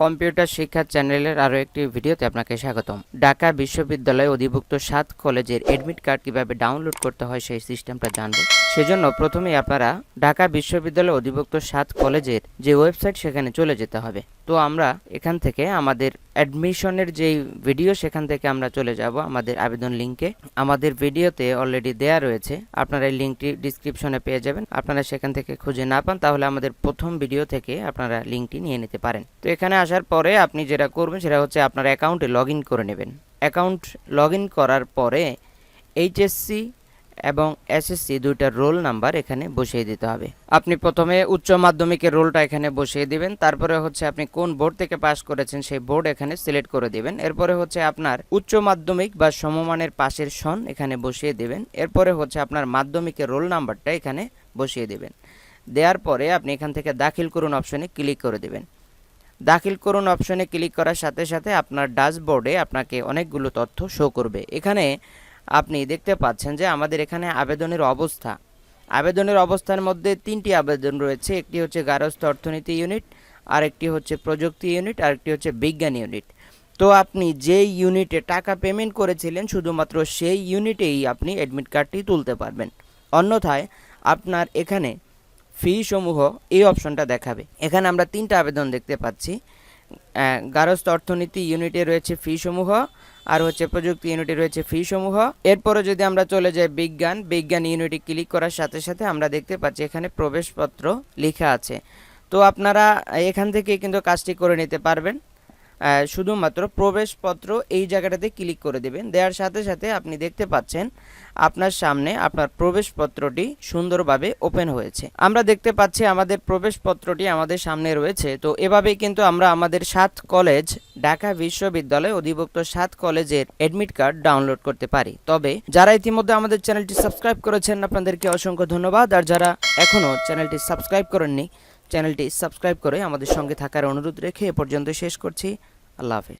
Computer শিক্ষা চ্যানেলের আরও একটি ভিডিওতে আপনাকে স্বাগতম। ঢাকা বিশ্ববিদ্যালয়ে অধিভুক্ত সাত কলেজের এডমিট কার্ড কীভাবে ডাউনলোড করতে হয় সেই সিস্টেমটা জানব। সেজন্য প্রথমেই আপনারা ঢাকা বিশ্ববিদ্যালয়ে অধিভুক্ত সাত কলেজের যে ওয়েবসাইট সেখানে চলে যেতে হবে। তো আমরা এখান থেকে আমাদের অ্যাডমিশনের যেই ভিডিও, সেখান থেকে আমরা চলে যাব আমাদের আবেদন লিঙ্কে আমাদের ভিডিওতে অলরেডি দেয়া রয়েছে, আপনারা এই লিঙ্কটি ডিসক্রিপশনে পেয়ে যাবেন। আপনারা সেখান থেকে খুঁজে না পান, তাহলে আমাদের প্রথম ভিডিও থেকে আপনারা লিঙ্কটি নিয়ে নিতে পারেন। তো এখানে আসার পরে আপনি যেটা করবেন, সেটা হচ্ছে আপনার অ্যাকাউন্টে লগ করে নেবেন। অ্যাকাউন্ট লগ করার পরে এইচএসসি এবং এসএসসি দুইটার রোল নাম্বার এখানে বসিয়ে দিতে হবে। আপনি প্রথমে উচ্চ মাধ্যমিকের রোলটা এখানে বসিয়ে দিবেন, তারপরে হচ্ছে আপনি কোন বোর্ড থেকে পাস করেছেন সেই বোর্ড এখানে সিলেক্ট করে দিবেন। এরপরে হচ্ছে আপনার উচ্চ মাধ্যমিক বা সমমানের পাশের সন এখানে বসিয়ে দিবেন। এরপরে হচ্ছে আপনার মাধ্যমিকের রোল নাম্বারটা এখানে বসিয়ে দিবেন। দেওয়ার পরে আপনি এখান থেকে দাখিল করুন অপশনে ক্লিক করে দিবেন। দাখিল করুন অপশনে ক্লিক করার সাথে সাথে আপনার ড্যাশবোর্ডে আপনাকে অনেকগুলো তথ্য শো করবে। এখানে আপনি দেখতে পাচ্ছেন যে আমাদের এখানে আবেদনের অবস্থা। আবেদনের অবস্থার মধ্যে তিনটি আবেদন রয়েছে, একটি হচ্ছে গারস্থ অর্থনীতি ইউনিট আর একটি হচ্ছে প্রযুক্তি ইউনিট আর একটি হচ্ছে বিজ্ঞান ইউনিট। তো আপনি যেই ইউনিটে টাকা পেমেন্ট করেছিলেন, শুধুমাত্র সেই ইউনিটেই আপনি অ্যাডমিট কার্ডটি তুলতে পারবেন। অন্যথায় আপনার এখানে ফি সমূহ এই অপশনটা দেখাবে। এখানে আমরা তিনটা আবেদন দেখতে পাচ্ছি। গারস্থ অর্থনীতি ইউনিটে রয়েছে ফি সমূহ আর হচ্ছে প্রযুক্তি ইউনিটে রয়েছে ফি সমূহ। এরপরে যদি আমরা চলে যাই বিজ্ঞান বিজ্ঞান ইউনিটে ক্লিক করার সাথে সাথে আমরা দেখতে পাচ্ছি এখানে প্রবেশপত্র লেখা আছে। তো আপনারা এখান থেকে কিন্তু কাজটি করে নিতে পারবেন। শুধুমাত্র প্রবেশপত্র এই জায়গাটাতে ক্লিক করে দেবেন। দেওয়ার সাথে সাথে আপনি দেখতে পাচ্ছেন আপনার সামনে আপনার প্রবেশপত্রটি সুন্দরভাবে ওপেন হয়েছে। আমরা দেখতে পাচ্ছি আমাদের প্রবেশপত্রটি আমাদের সামনে রয়েছে। তো এভাবেই কিন্তু আমরা আমাদের সাত কলেজ, ঢাকা বিশ্ববিদ্যালয়ে অধিভুক্ত সাত কলেজের এডমিট কার্ড ডাউনলোড করতে পারি। তবে যারা ইতিমধ্যে আমাদের চ্যানেলটি সাবস্ক্রাইব করেছেন, আপনাদেরকে অসংখ্য ধন্যবাদ। আর যারা এখনও চ্যানেলটি সাবস্ক্রাইব করেননি চ্যানেলটি সাবস্ক্রাইব করে আমাদের সঙ্গে থাকার অনুরোধ রেখে এ পর্যন্ত শেষ করছি। আল্লাহ হাফিজ।